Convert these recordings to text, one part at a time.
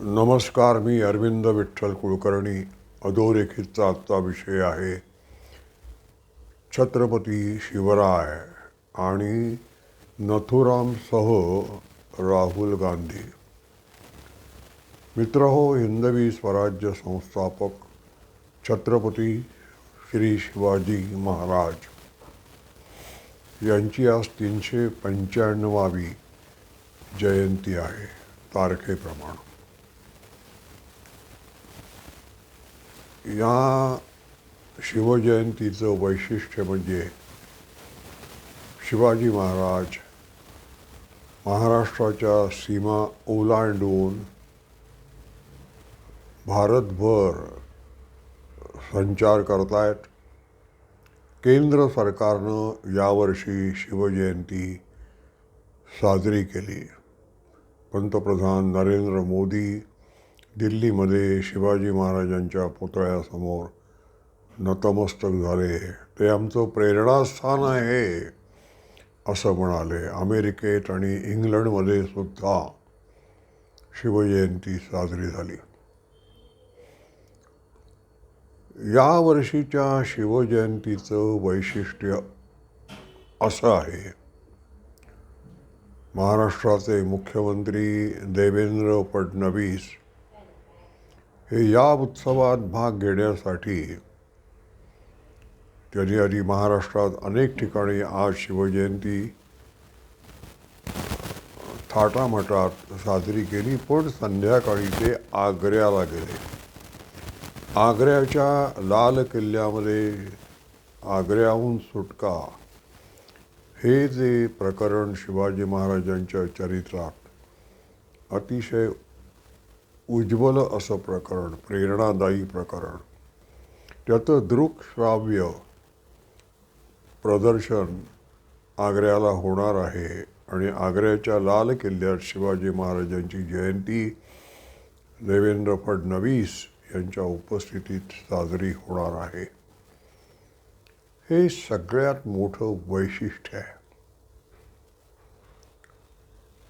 नमस्कार मी अरविंद विठ्ठल कुलकर्णी अधोरेखितचा आजचा विषय आहे छत्रपती शिवराय आणि नथुरामसह राहुल गांधी. मित्र हो हिंदवी स्वराज्य संस्थापक छत्रपती श्री शिवाजी महाराज यांची आज तीनशे पंच्याण्णवावी जयंती आहे तारखेप्रमाणे. या शिवजयंतीचं वैशिष्ट्य म्हणजे शिवाजी महाराज महाराष्ट्राच्या सीमा ओलांडून भारतभर संचार करतायत. केंद्र सरकारनं यावर्षी शिवजयंती साजरी केली. पंतप्रधान नरेंद्र मोदी दिल्लीमध्ये शिवाजी महाराजांच्या पुतळ्यासमोर नतमस्तक झाले. ते आमचं प्रेरणास्थान आहे असं म्हणाले. अमेरिकेत आणि इंग्लंडमध्ये सुद्धा शिवजयंती साजरी झाली. या वर्षीच्या शिवजयंतीचं वैशिष्ट्य असं आहे. महाराष्ट्राचे मुख्यमंत्री देवेंद्र फडणवीस हे या उत्सवात भाग घेण्यासाठी त्यांनी आधी महाराष्ट्रात अनेक ठिकाणी आज शिवजयंती थाटामाटात साजरी केली पण संध्याकाळी ते आग्र्याला गेले. आग्र्याच्या लाल किल्ल्यामध्ये आग्र्याहून सुटका. हे जे प्रकरण शिवाजी महाराजांच्या चरित्रात अतिशय उज्ज्वल असं प्रकरण प्रेरणादायी प्रकरण. त्याचं दृकश्राव्य प्रदर्शन आग्र्याला होणार आहे आणि आग्र्याच्या लाल किल्ल्यात शिवाजी महाराजांची जयंती देवेंद्र फडणवीस यांच्या उपस्थितीत साजरी होणार आहे. हे सगळ्यात मोठं वैशिष्ट्य आहे.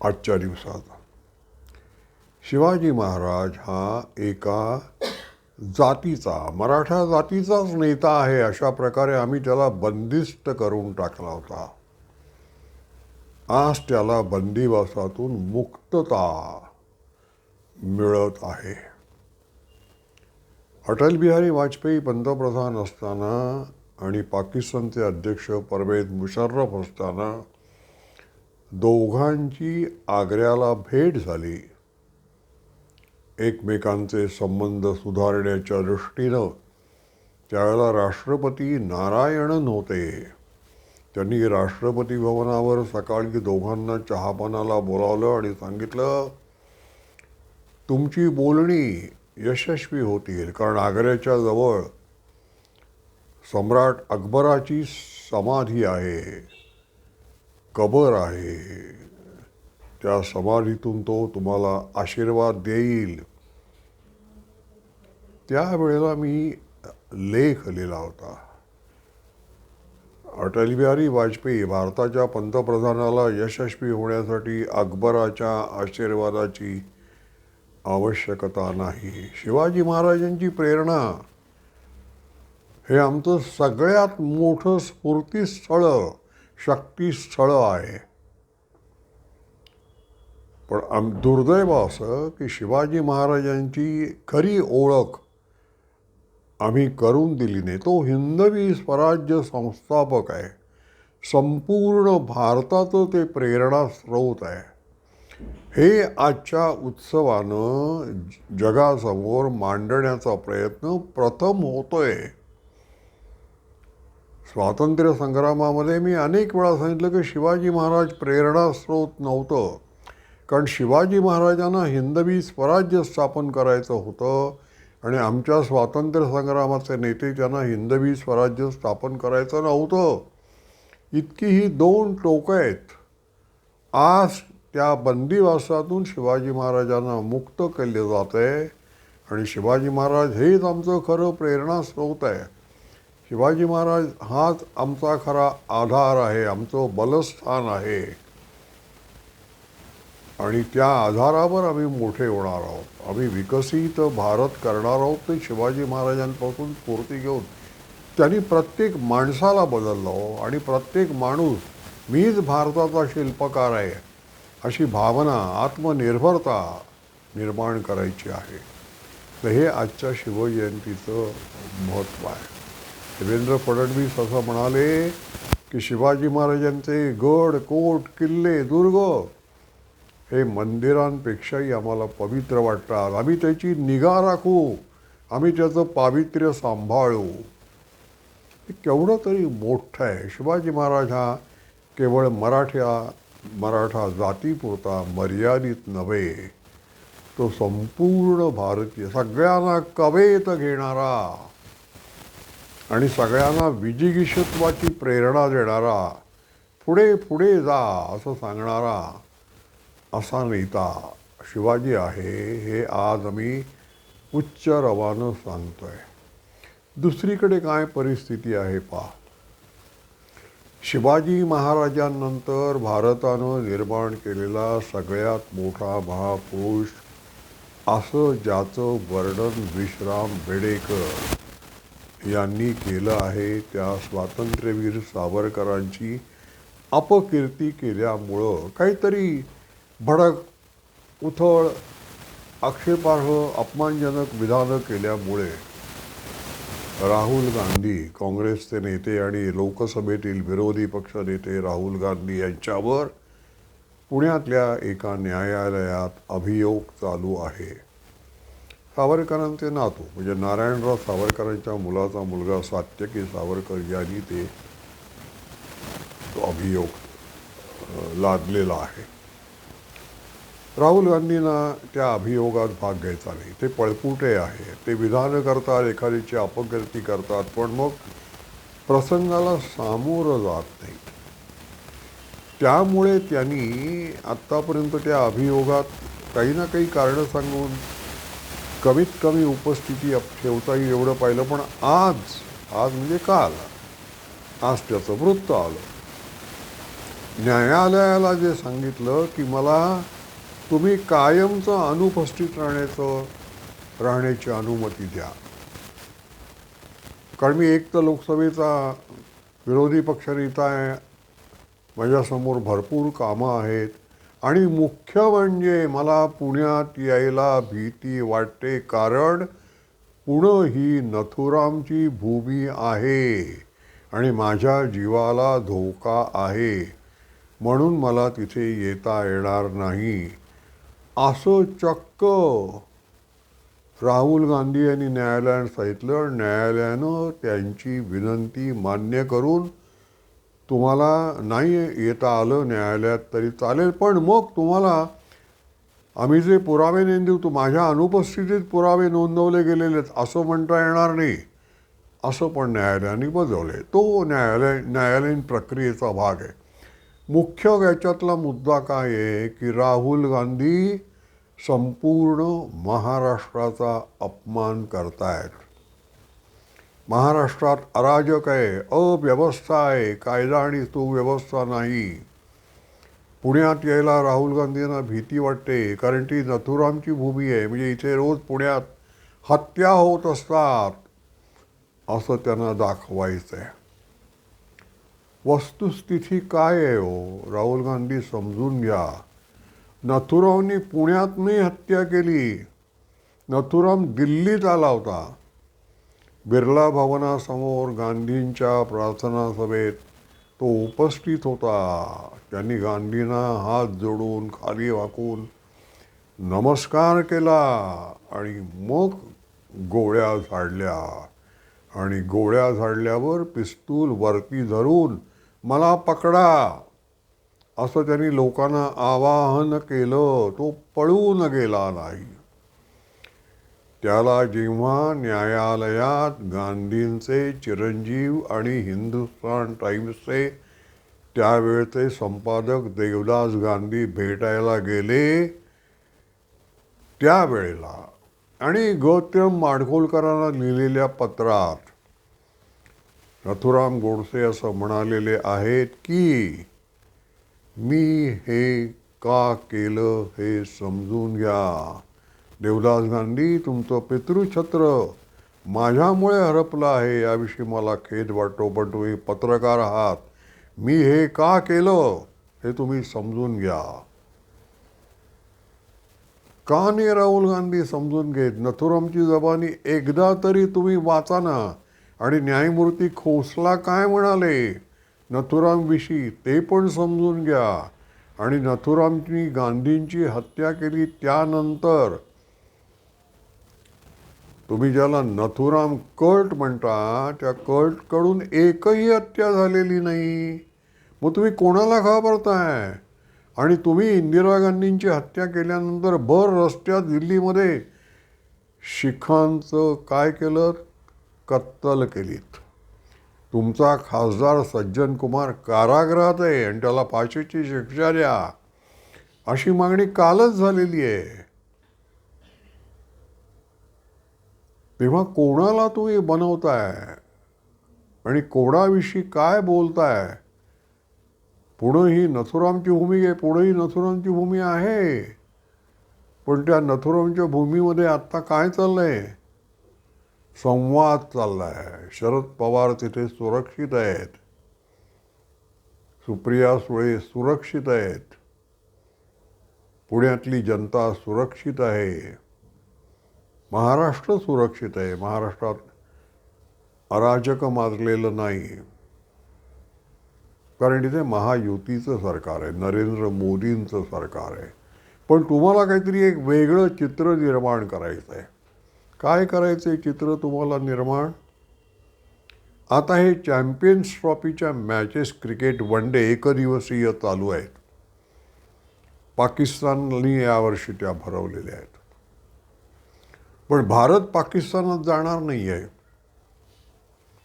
आजच्या दिवसात शिवाजी महाराज हा एका जातीचा मराठा जातीचाच नेता आहे अशा प्रकारे आम्ही त्याला बंदिस्त करून टाकला होता. आज त्याला बंदिवासातून मुक्तता मिळत आहे. अटल बिहारी वाजपेयी पंतप्रधान असताना आणि पाकिस्तानचे अध्यक्ष परवेज मुशर्रफ असताना दोघांची आग्र्याला भेट झाली. एकमेकांचे संबंध सुधारण्याच्या दृष्टीनं त्यावेळेला राष्ट्रपती नारायणन होते त्यांनी राष्ट्रपती भवनावर सकाळी दोघांना चहापानाला बोलावलं आणि सांगितलं तुमची बोलणी यशस्वी होतील कारण आग्र्याच्या जवळ सम्राट अकबराची समाधी आहे कबर आहे. त्या समाधीतून तो तुम्हाला आशीर्वाद देईल. त्यावेळेला मी लेख लिहिला होता. अटल बिहारी वाजपेयी भारताच्या पंतप्रधानाला यशस्वी होण्यासाठी अकबराच्या आशीर्वादाची आवश्यकता नाही. शिवाजी महाराजांची प्रेरणा हे आमचं सगळ्यात मोठं स्फूर्तीस्थळ शक्तीस्थळ आहे. पण आम दुर्दैव असं की शिवाजी महाराजांची खरी ओळख आम्ही करून दिली नाही. तो हिंदवी स्वराज्य संस्थापक आहे. संपूर्ण भारताचं ते प्रेरणास्रोत आहे. हे आजच्या उत्सवानं जगासमोर मांडण्याचा प्रयत्न प्रथम होतोय. स्वातंत्र्य संग्रामामध्ये मी अनेक वेळा सांगितलं की शिवाजी महाराज प्रेरणास्रोत नव्हतं. कारण शिवाजी महाराजांना हिंदवी स्वराज्य स्थापन करायचं होतं. आणि आमच्या स्वातंत्र्य संग्रामाचे नेते ज्यांना हिंदवी स्वराज्य स्थापन करायचं नव्हतं इतकी ही दोन टोकं आहेत. आज त्या बंदिवासातून शिवाजी महाराजांना मुक्त केले जात आहे आणि शिवाजी महाराज हेच आमचं खरं प्रेरणास्रोत आहे. शिवाजी महाराज हाच आमचा खरा आधार आहे आमचं बलस्थान आहे. आणि त्या आधारावर आम्ही मोठे होणार आहोत. आम्ही विकसित भारत करणार आहोत ते शिवाजी महाराजांपासून स्फूर्ती घेऊन. त्यांनी प्रत्येक माणसाला बदललं हो. आणि प्रत्येक माणूस मीच भारताचा शिल्पकार आहे अशी भावना आत्मनिर्भरता निर्माण करायची आहे. तर हे आजच्या शिवजयंतीचं महत्त्व आहे. देवेंद्र फडणवीस असं म्हणाले की शिवाजी महाराजांचे गड कोट किल्ले दुर्ग हे मंदिरांपेक्षाही आम्हाला पवित्र वाटतात. आम्ही त्याची निगा राखू. आम्ही त्याचं पावित्र्य सांभाळू. हे केवढं तरी मोठं आहे. शिवाजी महाराज हा केवळ मराठ्या मराठा जातीपुरता मर्यादित नव्हे. तो संपूर्ण भारतीय सगळ्यांना कवेत घेणारा आणि सगळ्यांना विजिगिषत्वाची प्रेरणा देणारा पुढे पुढे जा असं सांगणारा असा नेता शिवाजी आहे हे आज आम्ही उच्च रवानं सांगतोय. दुसरीकडे काय परिस्थिती आहे पहा. शिवाजी महाराजांनंतर भारतानं निर्माण केलेला सगळ्यात मोठा महापुरुष असं ज्याचं वर्णन विश्राम बेडेकर यांनी केलं आहे त्या स्वातंत्र्यवीर सावरकरांची अपकीर्ती केल्यामुळं काहीतरी भडक उथळ आक्षेपार्ह अपमानजनक विधानं केल्यामुळे राहुल गांधी काँग्रेसचे नेते आणि लोकसभेतील विरोधी पक्षनेते राहुल गांधी यांच्यावर पुण्यातल्या एका न्यायालयात अभियोग चालू आहे. सावरकरांचे नातू म्हणजे नारायणराव सावरकरांच्या मुलाचा मुलगा सात्यकी सावरकर यांनी ते तो अभियोग लादलेला आहे. राहुल गांधींना त्या अभियोगात भाग घ्यायचा नाही. ते पळपुटे आहे ते विधान करतात एखाद्याची अपकृती करतात पण मग प्रसंगाला सामोरं जात नाही त्यामुळे त्यांनी आत्तापर्यंत त्या अभियोगात काही ना काही कारणं सांगून कमीत कमी उपस्थिती ठेवता येईल एवढं पाहिलं पण आज आज म्हणजे काल आज त्याचं वृत्त आलं. न्यायालयाला जे सांगितलं की मला तुम्ही कायमचं अनुपस्थित राहण्याचं राहण्याची अनुमती द्या. कारण मी एक तर लोकसभेचा विरोधी पक्षनेता आहे माझ्यासमोर भरपूर कामं आहेत आणि मुख्य म्हणजे मला पुण्यात यायला भीती वाटते कारण पुणं ही नथुरामची भूमी आहे आणि माझ्या जीवाला धोका आहे म्हणून मला तिथे येता येणार नाही. असं चक्क. राहुल गांधी यांनी न्यायालयानं सांगितलं न्यायालयानं त्यांची विनंती मान्य करून तुम्हाला नाही येता आलं न्यायालयात तरी चालेल. पण मग तुम्हाला आम्ही जे पुरावे नोंदवू तू माझ्या अनुपस्थितीत पुरावे नोंदवले गेलेले आहेत असं म्हणता येणार नाही. असं पण न्यायालयाने बजावले तो न्यायालय न्यायालयीन प्रक्रियेचा भाग आहे. मुख्य याच्यातला मुद्दा काय आहे की राहुल गांधी संपूर्ण महाराष्ट्राचा अपमान करतायत. महाराष्ट्रात अराजक आहे अव्यवस्था आहे कायदा आणि सुव्यवस्था नाही. पुण्यात यायला राहुल गांधींना भीती वाटते कारण ती नथुरामची भूमी आहे. म्हणजे इथे रोज पुण्यात हत्या होत असतात असं त्यांना दाखवायचं आहे वस्तुस्थिती काय आहे हो? राहुल गांधी समजून घ्या. नथुरामनी पुण्यात नाही हत्या केली. नथुराम दिल्लीत आला होता. बिर्ला भवनासमोर गांधींच्या प्रार्थना सभेत तो उपस्थित होता. त्यांनी गांधींना हात जोडून खाली वाकून नमस्कार केला आणि मग गोळ्या झाडल्या. आणि गोळ्या झाडल्यावर पिस्तूल वरती धरून मला पकडा. असं त्यांनी लोकांना आवाहन केलं तो पळून गेला नाही. त्याला जेव्हा न्यायालयात गांधींचे चिरंजीव आणि हिंदुस्तान टाईम्सचे त्यावेळचे संपादक देवदास गांधी भेटायला गेले त्यावेळेला. आणि गौतम माडखोलकरांना लिहिलेल्या पत्रात नथुराम गोडसे असं म्हणालेले आहेत की मी हे का केलं हे समजून घ्या. देवदास गांधी तुमचं पितृछत्र माझ्यामुळे हरपलं आहे याविषयी मला खेद वाटतो पण तुम्ही पत्रकार आहात. मी हे का केलं हे तुम्ही समजून घ्या. का नाही राहुल गांधी समजून घेत? नथुरामची जबानी एकदा तरी तुम्ही वाचा ना. आणि न्यायमूर्ती खोसला काय म्हणाले? नथुरामविषयी ते पण समजून घ्या. आणि नथुरामनी गांधींची हत्या केली त्यानंतर तुम्ही ज्याला नथुराम कल्ट म्हणता त्या कल्टकडून एकही हत्या झालेली नाही. मग तुम्ही कोणाला घाबरताय? आणि तुम्ही इंदिरा गांधींची हत्या केल्यानंतर भर रस्त्यात दिल्लीमध्ये शिखांचं काय केलं? कत्तल केलीत. तुमचा खासदार सज्जन कुमार कारागृहात आहे आणि त्याला फाशीची शिक्षा द्या. अशी मागणी कालच झालेली आहे. तेव्हा कोणाला तुम्ही बनवताय? आणि कोणाविषयी काय बोलताय? पुढं ही नथुरामची भूमी आहे पुढं ही नथुरामची भूमी आहे. पण त्या नथुरामच्या भूमीमध्ये आत्ता काय चाललंय? संवाद चाललाय. शरद पवार तिथे सुरक्षित आहेत. सुप्रिया सुळे सुरक्षित आहेत. पुण्यातली जनता सुरक्षित आहे. महाराष्ट्र सुरक्षित आहे. महाराष्ट्रात अराजक माजलेलं नाही. कारण इथे महायुतीचं सरकार आहे. नरेंद्र मोदींचं सरकार आहे. पण तुम्हाला काहीतरी एक वेगळं चित्र निर्माण करायचं आहे काय करायचं चित्र तुम्हाला निर्माण? आता हे चॅम्पियन्स ट्रॉफीच्या मॅचेस क्रिकेट वन डे एकदिवसीय चालू आहेत. पाकिस्ताननी यावर्षी त्या भरवलेल्या आहेत. पण भारत पाकिस्तानात जाणार नाही आहे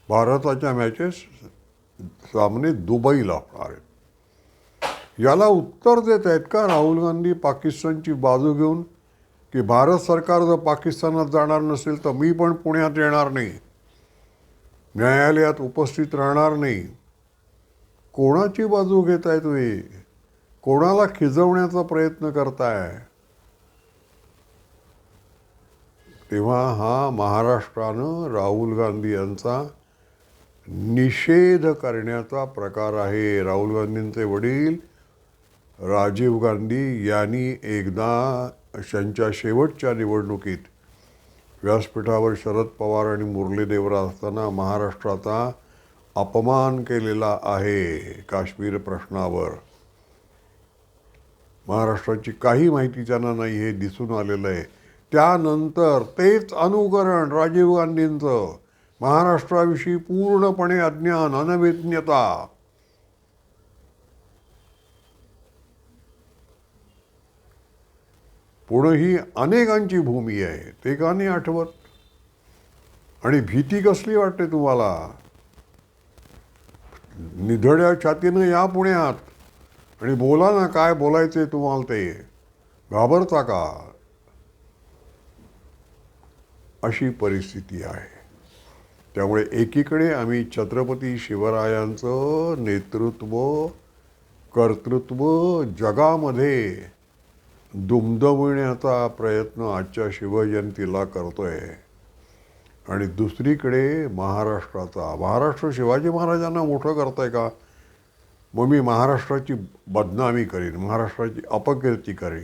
भारताच्या मॅचेस सामने दुबईला होणार आहेत. याला उत्तर देत आहेत का राहुल गांधी पाकिस्तानची बाजू घेऊन? की भारत सरकार जर पाकिस्तानात जाणार नसेल तर मी पण पुण्यात येणार नाही. न्यायालयात उपस्थित राहणार नाही. कोणाची बाजू घेताय तुम्ही? कोणाला खिजवण्याचा प्रयत्न करताय? तेव्हा हा महाराष्ट्रानं राहुल गांधी यांचा निषेध करण्याचा प्रकार आहे. राहुल गांधींचे वडील राजीव गांधी यांनी एकदा त्यांच्या शेवटच्या निवडणुकीत व्यासपीठावर शरद पवार आणि मुरली देवरा असताना महाराष्ट्राचा अपमान केलेला आहे काश्मीर प्रश्नावर. महाराष्ट्राची काही माहिती त्यांना नाही हे दिसून आलेलं आहे. त्यानंतर तेच अनुकरण राजीव गांधींचं. महाराष्ट्राविषयी पूर्णपणे अज्ञान अनवेज्ञता पुढं ही अनेकांची भूमी आहे ते का नाही आठवत? आणि भीती कसली वाटते तुम्हाला? निधड्या छातीनं या पुण्यात. आणि बोला ना काय बोलायचे तुम्हाला ते? घाबरता का? अशी परिस्थिती आहे. त्यामुळे एकीकडे आम्ही छत्रपती शिवरायांचं नेतृत्व कर्तृत्व जगामध्ये दुमदवण्याचा प्रयत्न आजच्या शिवजयंतीला करतोय. आणि दुसरीकडे महाराष्ट्राचा महाराष्ट्र शिवाजी महाराजांना मोठं करताय का? मग मी महाराष्ट्राची बदनामी करीन महाराष्ट्राची अपकीर्ती करीन.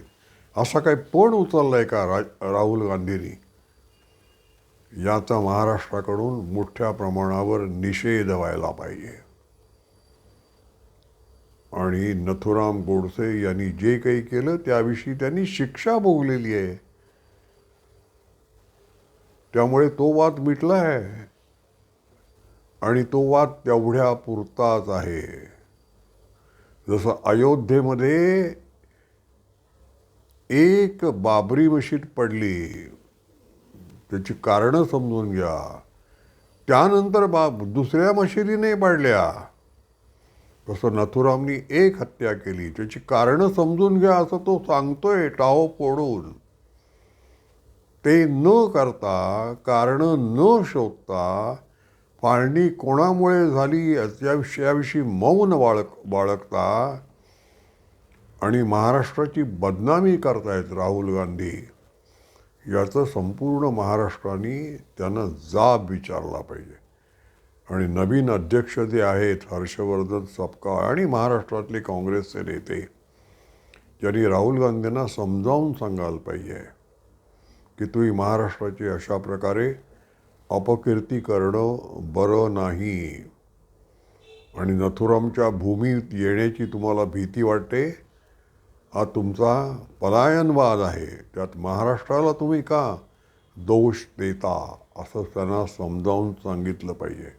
असा काही पण उचलला आहे का रा राहुल गांधींनी? याचा महाराष्ट्राकडून मोठ्या प्रमाणावर निषेध व्हायला पाहिजे. आणि नथुराम गोडसे यांनी जे काही केलं त्याविषयी त्यांनी शिक्षा भोगलेली आहे. त्यामुळे तो वाद मिटला आहे. आणि तो वाद तेवढ्या पुरताच आहे. जसं अयोध्येमध्ये एक बाबरी मशीद पडली त्याची कारणं समजून घ्या. त्यानंतर बा दुसऱ्या मशिदीने पाडल्या. जसं नथुरामनी एक हत्या केली. त्याची कारणं समजून घ्या असं तो सांगतोय टाव फोडून. ते न करता कारणं न शोधता फाळणी कोणामुळे झाली या विषयाविषयी मौन बाळक बाळगता आणि महाराष्ट्राची बदनामी करतायत राहुल गांधी. याचं संपूर्ण महाराष्ट्राने त्यांना जाब विचारला पाहिजे. आणि नवीन अध्यक्ष जे आहेत हर्षवर्धन सपकाळ आणि महाराष्ट्रातले काँग्रेसचे नेते ज्यांनी राहुल गांधींना समजावून सांगायला पाहिजे की तुम्ही महाराष्ट्राची अशा प्रकारे अपकीर्ती करणं बरं नाही. आणि नथुरामच्या भूमीत येण्याची तुम्हाला भीती वाटते? हा तुमचा पलायनवाद आहे. त्यात महाराष्ट्राला तुम्ही का दोष देता असं त्यांना समजावून सांगितलं पाहिजे.